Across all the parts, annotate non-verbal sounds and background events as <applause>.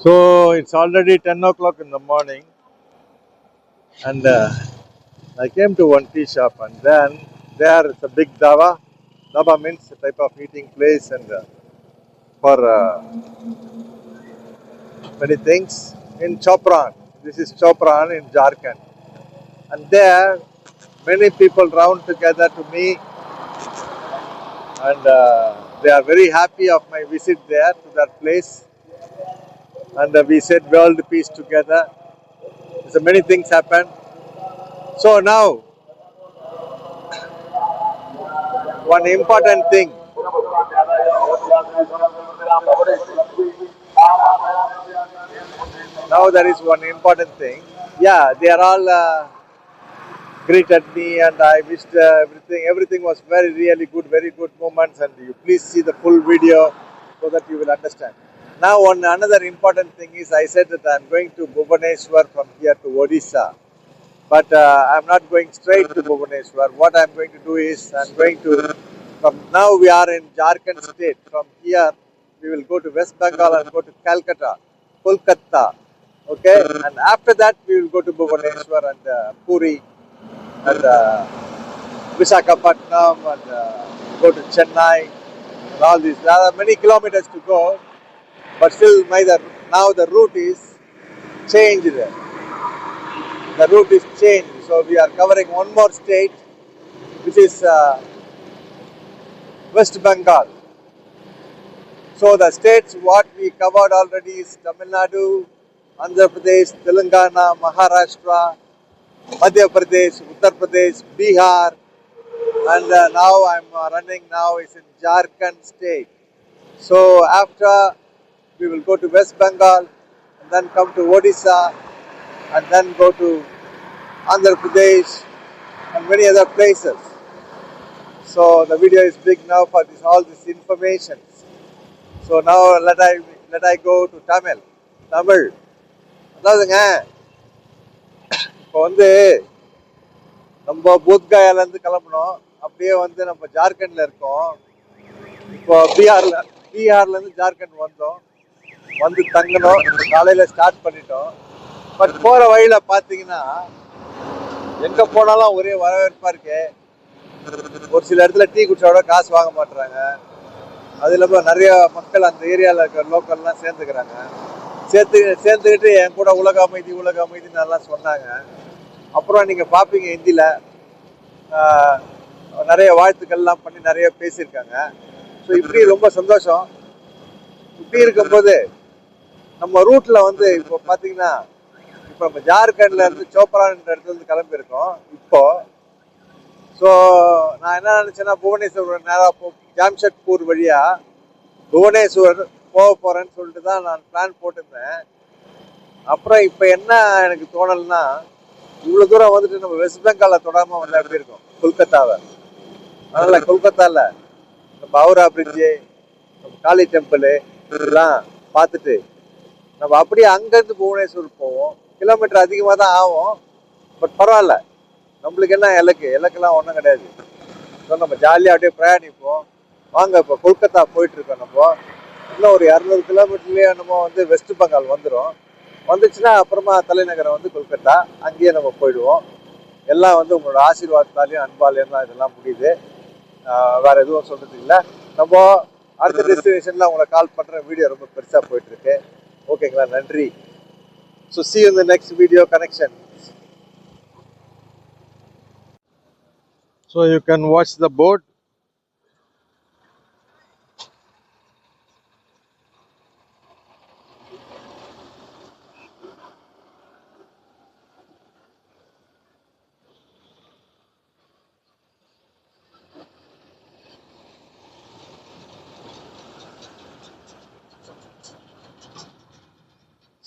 So it's already 10 o'clock in the morning, and uh, I came to one tea shop, and then there is a big daba. Daba means a type of eating place, and uh, for uh, many things in Chopran. This is Chopran in Jharkhand, and there many people round together to me, and uh, they are very happy of my visit there to that place and uh, we said world peace together. So many things happened. So now, one important thing. Now there is one important thing. Yeah, they are all uh, greeted me and I wished uh, everything. Everything was very really good, very good moments. And you please see the full video so that you will understand. Now, one another important thing is I said that I am going to Bhubaneswar from here to Odisha. But uh, I am not going straight to Bhubaneswar. What I am going to do is I am going to, from now we are in Jharkhand state. From here we will go to West Bengal and go to Calcutta, Kolkata. Okay, and after that we will go to Bhubaneswar and uh, Puri and uh, Visakhapatnam and uh, go to Chennai and all these. There are many kilometers to go but still neither now the route is changed. The route is changed. So we are covering one more state which is uh, west bengal. So the states what we covered already is tamil nadu andhra pradesh telangana maharashtra madhya pradesh uttar pradesh bihar. And uh, now i'm uh, running now is in jharkhand state. So after we will go to West Bengal and then come to Odisha and then go to Andhra Pradesh and many other places. So the video is big now for this all this information. So now let I let I go to Tamil. Tamil. அதாவதுங்க இப்போ வந்து நம்ம பூத்காயாலேருந்து கிளம்பணும் அப்படியே வந்து நம்ம ஜார்க்கண்டில் இருக்கோம் இப்போ பீகாரில் பீகார்லேருந்து ஜார்க்கண்ட் வந்தோம் வந்து தங்கணும். காலையில் ஸ்டார்ட் பண்ணிட்டோம். பட் போகிற வழியில் பார்த்தீங்கன்னா எங்கே போனாலும் ஒரே வரவேற்பாக இருக்கு. ஒரு சில இடத்துல டீ குடிச்சோட காசு வாங்க மாட்டுறாங்க அது இல்லாமல் நிறைய மக்கள் அந்த ஏரியாவில் இருக்கிற லோக்கல்லாம் சேர்ந்துக்கிறாங்க. சேர்த்து சேர்ந்துக்கிட்டு என் கூட உலக அமைதி உலக அமைதின்னு எல்லாம் சொன்னாங்க. அப்புறம் நீங்கள் பார்ப்பீங்க ஹிந்தியில் நிறைய வாழ்த்துக்கள்லாம் பண்ணி நிறைய பேசியிருக்காங்க. ஸோ இப்படி ரொம்ப சந்தோஷம். இப்படி இருக்கும்போது நம்ம ரூட்ல வந்து இப்போ பார்த்தீங்கன்னா இப்போ நம்ம ஜார்க்கண்ட்ல இருந்து சோப்ரான்ற இடத்துல இருந்து கிளம்பியிருக்கோம் இப்போ. ஸோ நான் என்ன நினச்சேன்னா புவனேஸ்வர் நேராக போ ஜாம்ஷெட்பூர் வழியா புவனேஸ்வர் போக போகிறேன்னு சொல்லிட்டு தான் நான் பிளான் போட்டிருந்தேன். அப்புறம் இப்போ என்ன எனக்கு தோணல்னா இவ்வளோ தூரம் வந்துட்டு நம்ம வெஸ்ட் பெங்காலை தொடாமல் வந்து எப்படி இருக்கோம்? கொல்கத்தாவை. அதனால் கொல்கத்தாவில் நம்ம ஹவுரா பிரிட்ஜு நம்ம காளி டெம்பிள் இதெல்லாம் பார்த்துட்டு நம்ம அப்படியே அங்கேருந்து புவனேஸ்வர் போவோம். கிலோமீட்டர் அதிகமாக தான் ஆகும். பட் பரவாயில்ல. நம்மளுக்கு என்ன இலக்கு? இலக்கெல்லாம் ஒன்றும் கிடையாது. ஸோ நம்ம ஜாலியாக அப்படியே பிரயாணிப்போம். வாங்க இப்போ கொல்கத்தா போயிட்டுருக்கோம் நம்ம. இன்னும் ஒரு இரநூறு கிலோமீட்டர்லேயே நம்ம வந்து வெஸ்ட் பெங்கால் வந்துடும் வந்துச்சுன்னா அப்புறமா தலைநகரம் வந்து கொல்கத்தா. அங்கேயே நம்ம போயிடுவோம். எல்லாம் வந்து உங்களோட ஆசீர்வாதத்தாலையும் அன்பாலையும் தான் இதெல்லாம் முடியுது. வேறு எதுவும் சொல்கிறது இல்லை. நம்ம அடுத்த டெஸ்டினேஷனில் உங்களை கால் பண்ணுற வீடியோ ரொம்ப பெருசாக போயிட்டுருக்கு. ஓகேங்களா நன்றி so see in the next video connection so you can watch the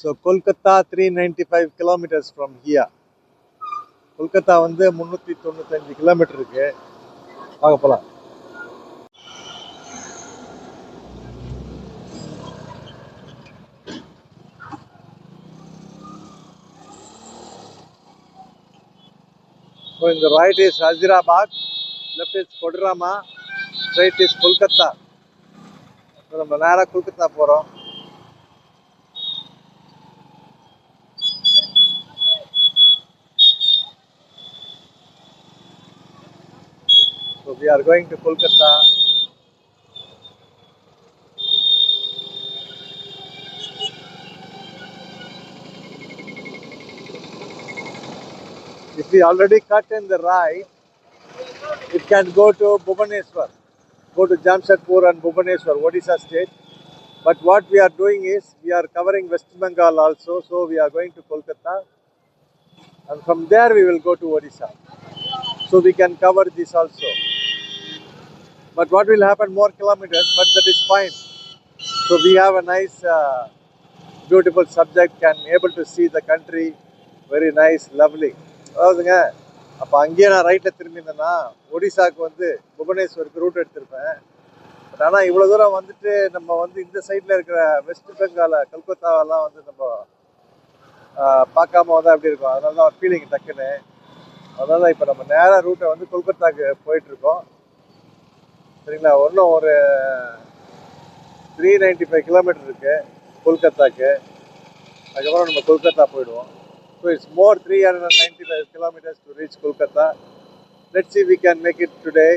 so Kolkata three ninety five kilometers from here Kolkata வந்து முந்நூற்றி தொண்ணூத்தஞ்சு கிலோமீட்டர் இருக்கு. பார்க்க போகலாம் So in the right is Hazirabad, left is Kodrama, straight is Kolkata. So நம்ம நேராக கொல்கத்தா போகிறோம் we are going to Kolkata. If we already cut in the right, it can go to Bhubaneswar, go to Jamshedpur and Bhubaneswar, Odisha state. But what we are doing is we are covering West Bengal also, so we are going to Kolkata, and from there we will go to Odisha. So we can cover this also. But what will happen more kilometers, but that is fine. So we have a nice, uh, beautiful subject, can able to see the country, very nice, lovely. அதாவதுங்க அப்போ அங்கேயே நான் ரைட்டில் திரும்பியிருந்தேன்னா ஒடிசாக்கு வந்து புவனேஸ்வருக்கு root எடுத்திருப்பேன் but ஆனால் இவ்வளோ தூரம் வந்துட்டு நம்ம வந்து இந்த சைடில் இருக்கிற வெஸ்ட் பெங்கால கல்கத்தாவெல்லாம் வந்து நம்ம பார்க்காம வந்தால் எப்படி இருக்கும் அதனால தான் ஃபீலிங் டக்குன்னு அதனால இப்போ நம்ம நேராக ரூட்டை வந்து கொல்கத்தாவுக்கு போயிட்டுருக்கோம் சரிங்களா இன்னும் ஒரு த்ரீ நைன்டி ஃபைவ் கிலோமீட்டர் இருக்கு கொல்கத்தாக்கு அதுக்கப்புறம் நம்ம கொல்கத்தா போயிடுவோம் so it's more three hundred and ninety five kilometres to reach Kolkata let see we can make it today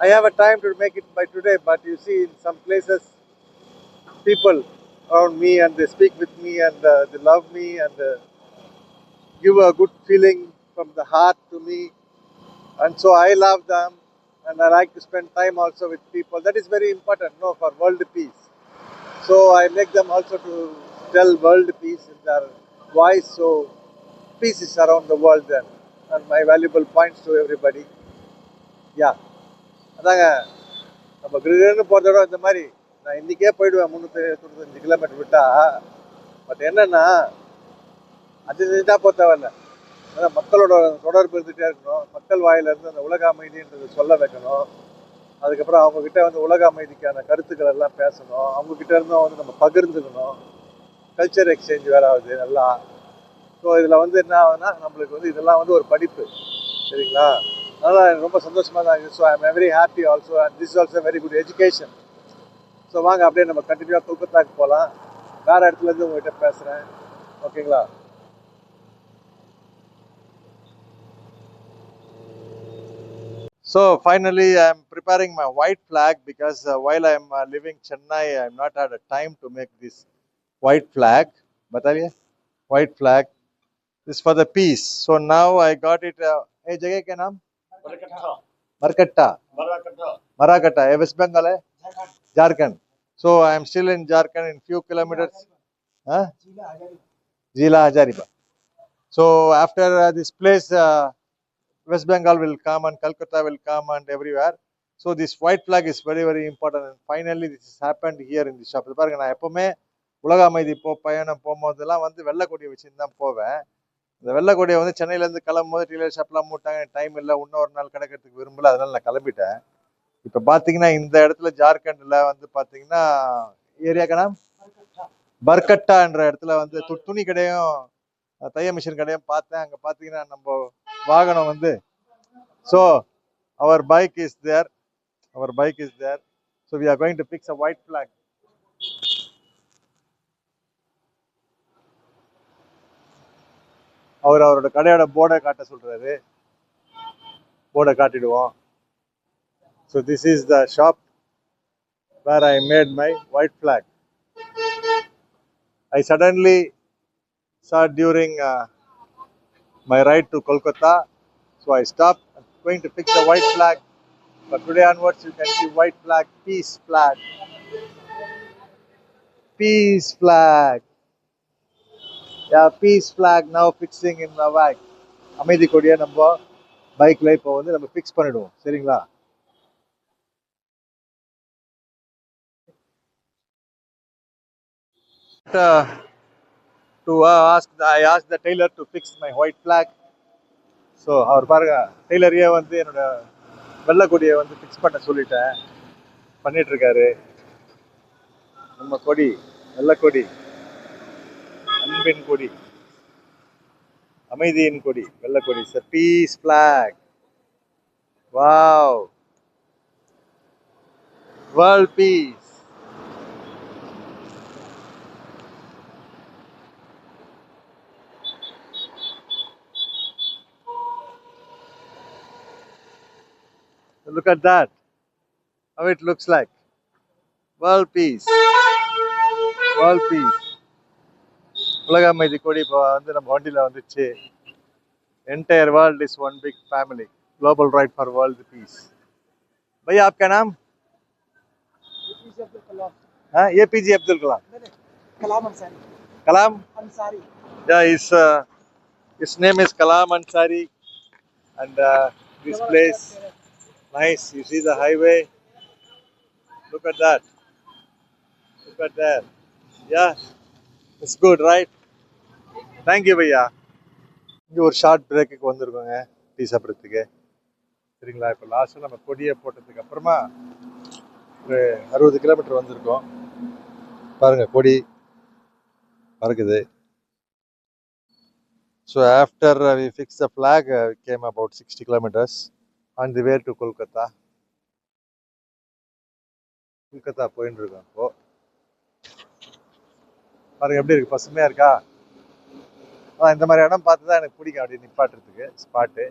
I have a time to make it by today but you see in some places people around me and they speak with me and uh, they love me and uh, give a good feeling from the heart to me and so i love them and i like to spend time also with people that is very important no for world peace so i make them also to tell world peace in their voice so peace is around the world then and my valuable points to everybody yeah அதாங்க நம்ம கிரிகன்னு போகிறத விட இந்த மாதிரி நான் இன்றைக்கே போயிடுவேன் முந்நூற்றி தொண்ணூத்தஞ்சு கிலோமீட்டர் விட்டா பட் என்னென்னா அது செஞ்சால் போக தேவையில்ல அதான் மக்களோட தொடர்பு இருந்துகிட்டே இருக்கணும். மக்கள் வாயிலிருந்து அந்த உலக அமைதின்றது சொல்ல வைக்கணும். அதுக்கப்புறம் அவங்கக்கிட்ட வந்து உலக அமைதிக்கான கருத்துக்கள் எல்லாம் பேசணும். அவங்கக்கிட்ட இருந்தும் வந்து நம்ம பகிர்ந்துக்கணும். கல்ச்சர் எக்ஸ்சேஞ்ச் வேற ஆகுது நல்லா. ஸோ இதில் வந்து என்ன ஆகுதுன்னா நம்மளுக்கு வந்து இதெல்லாம் வந்து ஒரு படிப்பு. சரிங்களா? அதனால் எனக்கு ரொம்ப சந்தோஷமாக தான் இருக்குது so I am very happy also and this also very good education so வாங்க அப்படியே நம்ம கண்டினியூவாக கொல்கத்தாவுக்கு போகலாம் வேறு இடத்துலேருந்து உங்ககிட்ட பேசுகிறேன் ஓகேங்களா So finally, I am preparing my white flag because uh, while I am uh, living Chennai, I have not had a time to make this white flag. बताइए white flag. This is for the peace. So now I got it. Uh, hey, जगह क्या नाम? मरकट्टा. मराकट्टा. ये waste Bengal है? Jharkhand. So I am still in Jharkhand in few kilometers. Huh? Zila Hazaribagh. So after uh, this place, uh, West Bengal will come and Calcutta will come and everywhere. So this white flag is very very important. And finally this is happen here in the இது பாருங்க நான் எப்பவுமே உலக அமைதி போ பயணம் போகும்போதெல்லாம் வந்து வெள்ளை கொடியை வச்சுன்னு தான் போவேன். இந்த வெள்ளை கொடியை வந்து சென்னையிலேருந்து கிளம்பும்போது டீலர் ஷாப்லாம் மூட்டாங்க டைம் இல்லை இன்னொரு நாள் கிடக்கிறதுக்கு விரும்பல அதனால நான் கிளம்பிட்டேன். இப்போ பார்த்தீங்கன்னா இந்த இடத்துல ஜார்க்கண்டில் வந்து பார்த்தீங்கன்னா ஏரியா கடை பர்கட்டான்ற இடத்துல வந்து து- துணி கடையும் தைய மிஷின் கடையும் பார்த்தேன். அங்கே பார்த்தீங்கன்னா நம்ம வாகனம் வந்து so our bike is there our bike is there so we are going to fix a white flag அவர் அவரோட கடையோட போர்டை காட்ட சொல்றாரு போர்டை காட்டிடுவோம் so this is the shop where I made my white flag I suddenly saw during uh, my ride to Kolkata. So I stopped, I'm going to fix the white flag. But today onwards, you can see white flag, peace flag. Peace flag. Yeah, peace flag now fixing in my bike. அமைதி கொடியை நம்ம பைக்ல இப்போ வந்து நம்ம fix பண்ணிடுவோம் சரிங்களா Uh, to ask I ask the tailor to fix my white black so அவர் பாருங்க டெய்லரையே வந்து என்னோட வெள்ளை கொடியை வந்து ஃபிக்ஸ் பண்ண சொல்லிட்டேன். பண்ணிகிட்ருக்காரு நம்ம கொடி வெள்ளை கொடி அன்பின் கொடி அமைதியின் கொடி வெள்ளை கொடி sir peace flag wow world peace Look at that. How it looks like. World peace. World peace. உலக அமைதி கொடி இப்போ வந்து நம்ம வண்டியில் வந்துச்சு entire world is one big family global right for world peace भैया आपका नाम एपीजे अब्दुल कलाम हाँ ए पी जे अब्दुल कलाम नहीं, नहीं, कलाम Ansari Kalam Ansari Yeah, his uh, his name is Kalam Ansari, and uh, this place Nice. You see the highway? Look at that. Look at that. Yeah. It's good, right? Thank you பையா இங்கே ஒரு short பிரேக்குக்கு வந்திருக்கோங்க tea சாப்பிட்றதுக்கு சரிங்களா இப்போ லாஸ்ட்டாக நம்ம கொடியை போட்டதுக்கு அப்புறமா ஒரு அறுபது கிலோமீட்டர் வந்திருக்கோம் பாருங்கள் கொடி பறக்குது so after we fix the flag came about sixty kilometers about 60 kilometers on the way to Kolkata. Kolkata போயின்னு இருக்கோம் இப்போ. பாருங்க எப்படி இருக்கு? பசுமையா இருக்கா? அதான் இந்த மாதிரி இடம் பார்த்து தான் எனக்கு பிடிக்கும். அப்படி நிப்பாட்டுறதுக்கு spot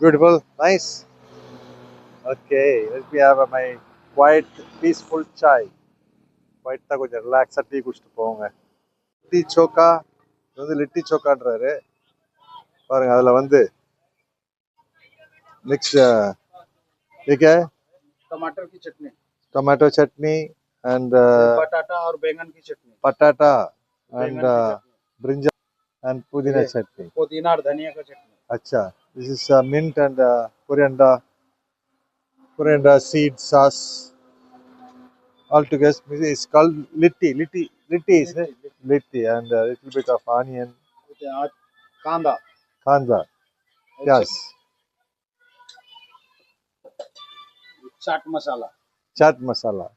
beautiful nice okay let me have my quiet peaceful chai குவைட்டாக கொஞ்சம் ரிலாக்ஸாக டீ குடிச்சிட்டு போவோங்க. டீ சோக்கா இது வந்து லிட்டி சோக்கான்றாரு பாருங்க அதில் வந்து மிக்ஸ் ठीक है टमाटर की चटनी टमाटो चटनी एंड बटाटा और बैंगन की चटनी पटाटा बैंगन एंड की चटनी, ब्रिंजल एंड पुदीना ये- चटनी पुदीना और धनिया का चटनी अच्छा this is mint and coriander coriander seed sauce all together it's called litti litti litti is it litti and a little bit of onion आज कांदा kanda yes chaat masala chaat masala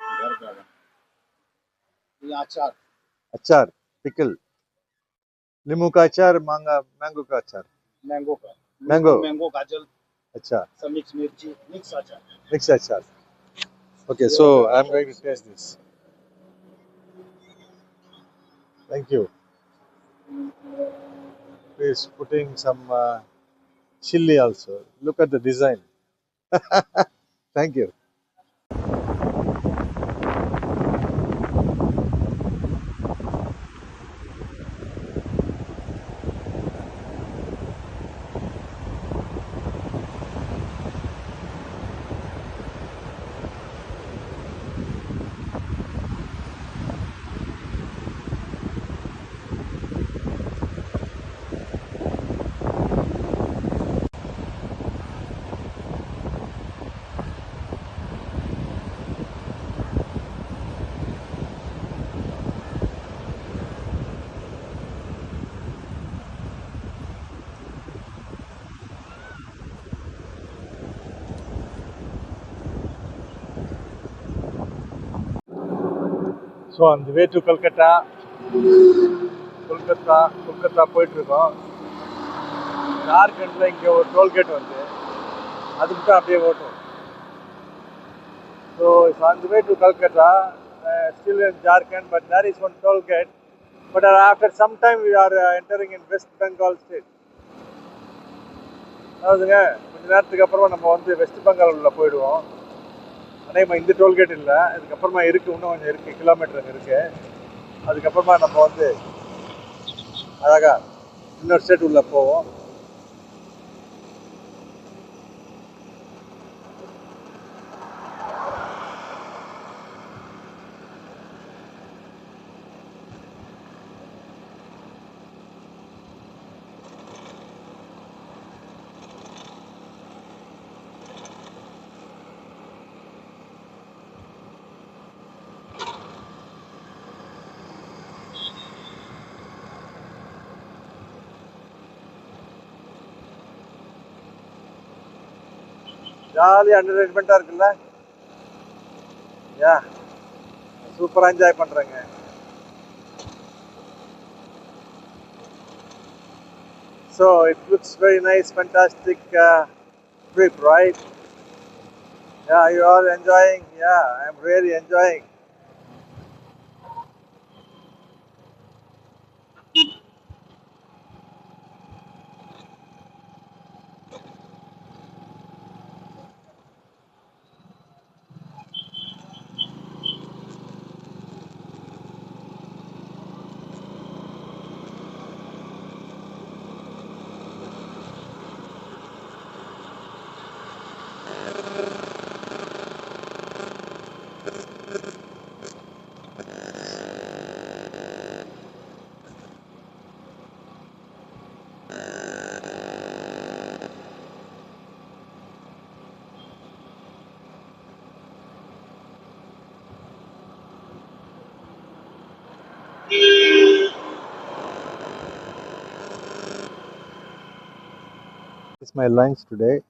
घर का बना। ये अचार achar pickle नींबू का अचार मांगा मैंगो का अचार मैंगो का मैंगो मैंगो गाजर अच्छा सब मिक्स मिर्ची मिक्स अचार mix achar okay so i'm going to taste this Thank you. He's putting some uh, chili also. Look at the design. <laughs> Thank you so அந்த வே டு கல்கட்டா கொல்கத்தா கொல்கத்தா போயிட்டுருக்கோம். ஜார்க்கண்டில் இங்கே ஒரு டோல்கேட் வந்து. அதுக்கு தான் அப்படியே ஓட்டும் so it's on the way to Calcutta still in Jharkhand but there is one tollgate but after some time we are entering in West Bengal state அதாவதுங்க கொஞ்ச நேரத்துக்கு அப்புறமா நம்ம வந்து வெஸ்ட் பெங்கால் உள்ள போயிடுவோம். ஆனால் இந்த டோல்கேட் இல்லை இதுக்கப்புறமா இருக்குது இன்னும் கொஞ்சம் இருக்குது கிலோமீட்டர் இருக்குது அதுக்கப்புறமா நம்ம வந்து அழகாக இன்னொரு ஸ்டேட் உள்ளே போவோம். ஜாலியாக என்டர்டைன்மெண்ட்டாக இருக்குல்ல யா சூப்பராக என்ஜாய் பண்ணுறேங்க so it looks very nice fantastic trip right Yeah, you are enjoying. Yeah, I'm really enjoying. My lunch today.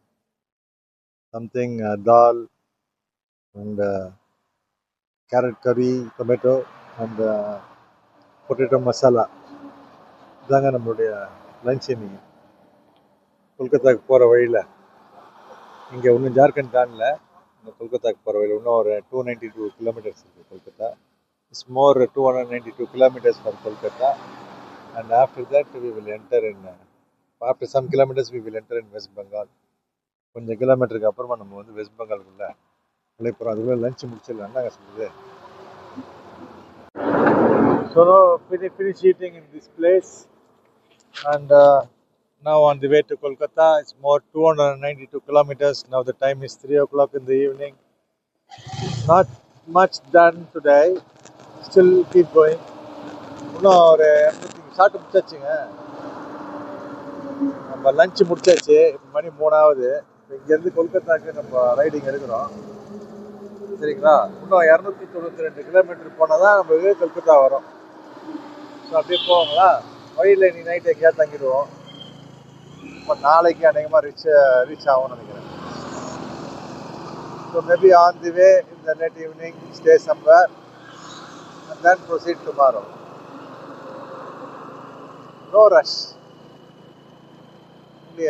Something uh, dal and uh, carrot curry, tomato, and uh, potato masala. இதாங்க நம்மளுடைய lunch இன்னைக்கு கொல்கத்தாக்கு போகிற வழியில் இங்கே ஒன்றும் ஜார்க்கண்ட் தாண்டல இந்த கொல்கத்தாக்கு போகிற வழியில் இன்னும் ஒரு டூ நைன்டி டூ கிலோமீட்டர்ஸ் இருக்குது Kolkata it's more two hundred ninety two kilometers from Kolkata and after that we will enter in after some kilometers we will enter in West Bengal கொஞ்சம் கிலோமீட்டருக்கு அப்புறமா நம்ம வந்து வெஸ்ட் பெங்காலுக்குள்ள போகிறோம் அதுக்குள்ளே lunch முடிச்சிடலாம் என்னங்க சொல்லுது So now finish, finish eating in this place and uh, now on the way to Kolkata. It's more 292 kilometers. Now the time is 3 o'clock in the evening. Not much done today. Still keep going. இன்னும் ஒரு சாப்பிட்டு முடிச்சாச்சுங்க நம்ம lunch முடிச்சாச்சு. இப்போ மணி மூணாவது. இப்போ இங்கேருந்து கொல்கத்தாக்கு நம்ம ரைடிங் எடுக்கிறோம். சரிங்களா? இன்னும் இரநூத்தி தொண்ணூற்றி ரெண்டு கிலோமீட்டர் போனால் தான் நம்ம கொல்கத்தா வரும். ஸோ அப்படியே போவாங்களா? வழியில் இன்னைக்கு நைட்டு எங்கேயாவது தங்கிடுவோம். இப்போ நாளைக்கு அநேகமாக ரீச் ரீச் ஆகும்னு நினைக்கிறேன். So maybe on the way இந்த late evening stay somewhere and then proceed tomorrow no rush we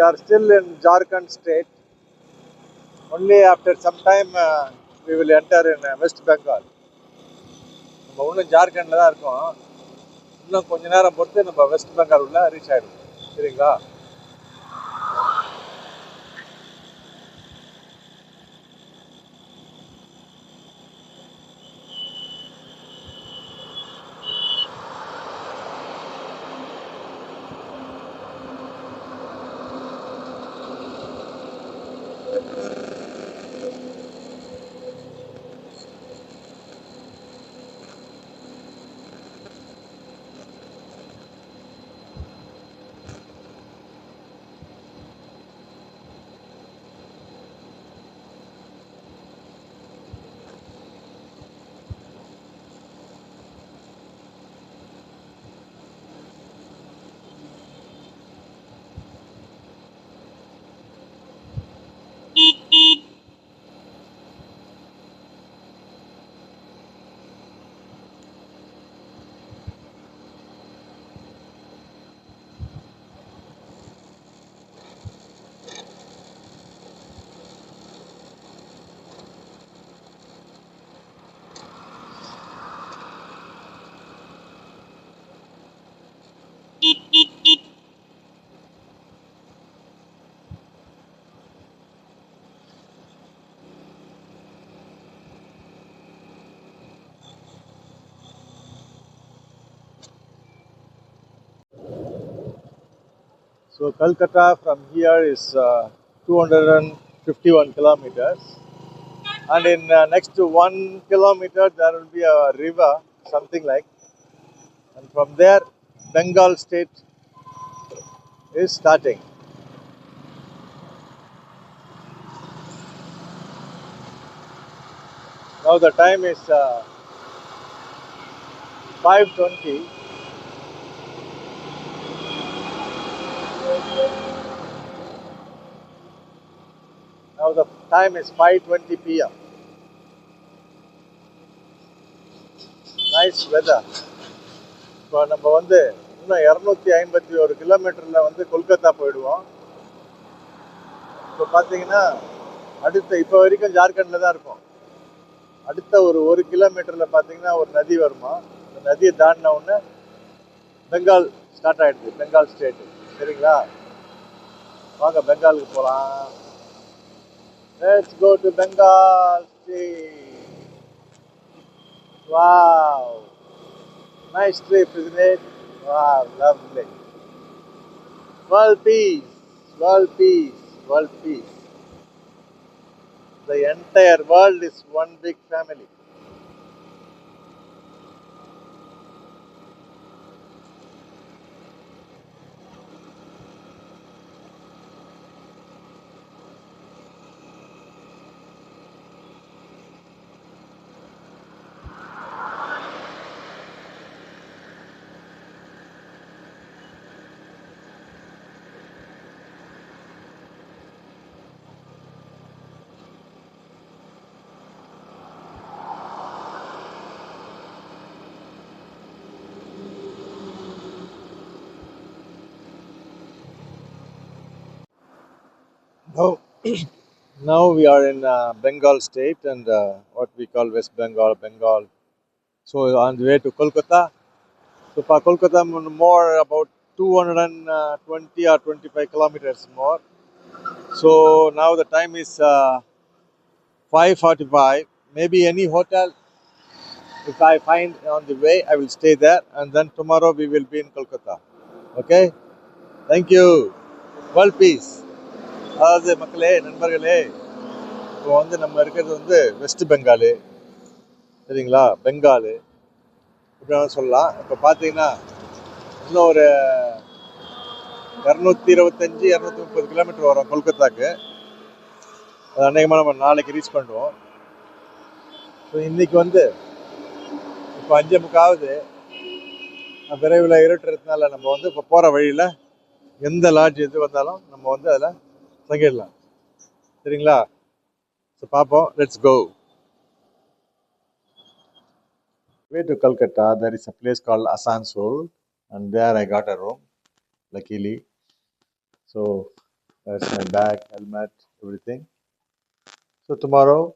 are still in Jharkhand state. Only after some time uh, we will enter in West Bengal நம்ம இன்னும் ஜார்க்கண்டில் தான் இருக்கோம். இன்னும் கொஞ்ச நேரம் பொறுத்து நம்ம வெஸ்ட் பெங்கால் உள்ள ரீச் ஆகிடும் சரிங்களா? So Calcutta from here is uh, 251 kilometers, and in uh, next to one kilometer there will be a river, something like, and from there Bengal state is starting. Now the time is uh, 5:20. Now the time is 5:20 p.m. Nice weather. இப்போ நம்ம வந்து இன்னும் இரநூத்தி ஐம்பத்தி ஒரு கிலோமீட்டரில் வந்து கொல்கத்தா போயிடுவோம் இப்போ பார்த்தீங்கன்னா அடுத்த இப்போ வரைக்கும் ஜார்க்கண்டில் தான் இருக்கும் அடுத்த ஒரு ஒரு கிலோமீட்டரில் பார்த்தீங்கன்னா ஒரு நதி வருமா அந்த நதியை தாண்டின உடனே பெங்கால் ஸ்டார்ட் ஆகிடுது பெங்கால் ஸ்டேட்டு சரிங்களா வாங்க பெங்காலுக்கு போகலாம் let's go to Bengal state wow nice trip isn't it wow lovely world peace world peace world peace the entire world is one big family <coughs> Now, we are in uh, Bengal state and uh, what we call West Bengal, Bengal. So on the way to Kolkata. So for Kolkata, more about 220 or 25 kilometers more. So now the time is uh, 5:45. Maybe any hotel, if I find on the way, I will stay there, and then tomorrow we will be in Kolkata. Okay? Thank you. World peace. அதாவது மக்களே நண்பர்களே இப்போ வந்து நம்ம இருக்கிறது வந்து west Bengal சரிங்களா? பெங்காலு இப்படி சொல்லலாம். இப்போ பார்த்தீங்கன்னா இன்னும் ஒரு இரநூத்தி இருபத்தஞ்சி இரநூத்தி முப்பது கிலோமீட்டர் வரும் கொல்கத்தாக்கு. அது அநேகமாக நம்ம நாளைக்கு ரீச் பண்ணுவோம். ஸோ இன்றைக்கி வந்து இப்போ அஞ்சே முக்காவது விரைவில் இருட்டுறதுனால நம்ம வந்து இப்போ போகிற வழியில் எந்த லாட்ஜ் எது வந்தாலும் நம்ம வந்து அதில் தங்கிடலாம் சரிங்களா ஸோ பார்ப்போம் let's go way to Calcutta, there is a place called Asansol, and there I got a room, luckily. So that's my bag, helmet, everything. So tomorrow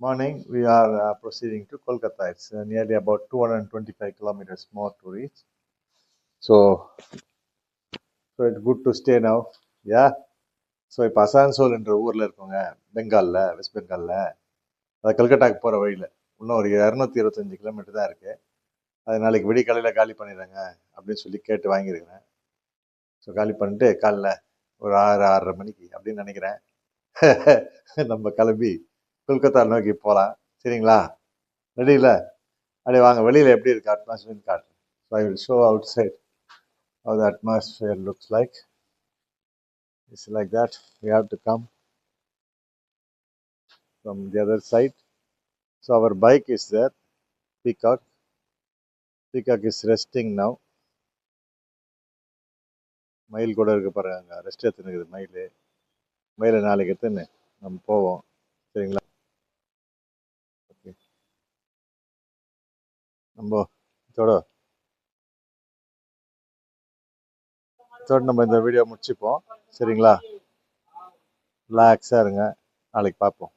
morning we are uh, proceeding to Kolkata. It's uh, nearly about 225 kilometers more to reach. So, so it's good to stay now. Yeah. So இப்போ அசான்சோல் என்ற ஊரில் இருக்கோங்க பெங்காலில் west பெங்காலில் அது கல்கட்டாக்கு போகிற வழியில் இன்னும் ஒரு இரநூத்தி இருபத்தஞ்சி கிலோமீட்டர் தான் இருக்குது அது நாளைக்கு விடிய காலையில் காலி பண்ணிடுறாங்க அப்படின்னு சொல்லி கேட்டு வாங்கியிருக்கிறேன். ஸோ காலி பண்ணிட்டு காலைல ஒரு ஆறு ஆறரை மணிக்கு அப்படின்னு நினைக்கிறேன். <laughs> நம்ம கிளம்பி கொல்கத்தா நோக்கி போகலாம் சரிங்களா? ரெடியில் அப்படியே வாங்க வெளியில் எப்படி இருக்குது அட்மாஸ்பியர்னு காட்டுறேன் so I will show outside how atmosphere looks like it's like that we have to come from the other side so our bike is there peacock peacock is resting now மயில் கூட இருக்க பாருங்க ரெஸ்ட் எடுத்துனுக்குது மயில் மயிலை நாளைக்கு எடுத்துன்னு நம்ம போவோம் சரிங்களா ஓகே நம்ம இதோட இதோட நம்ம இந்த வீடியோ முடிச்சுப்போம் சரிங்களா? ரிலாக்ஸாக இருங்க. நாளைக்கு பார்ப்போம்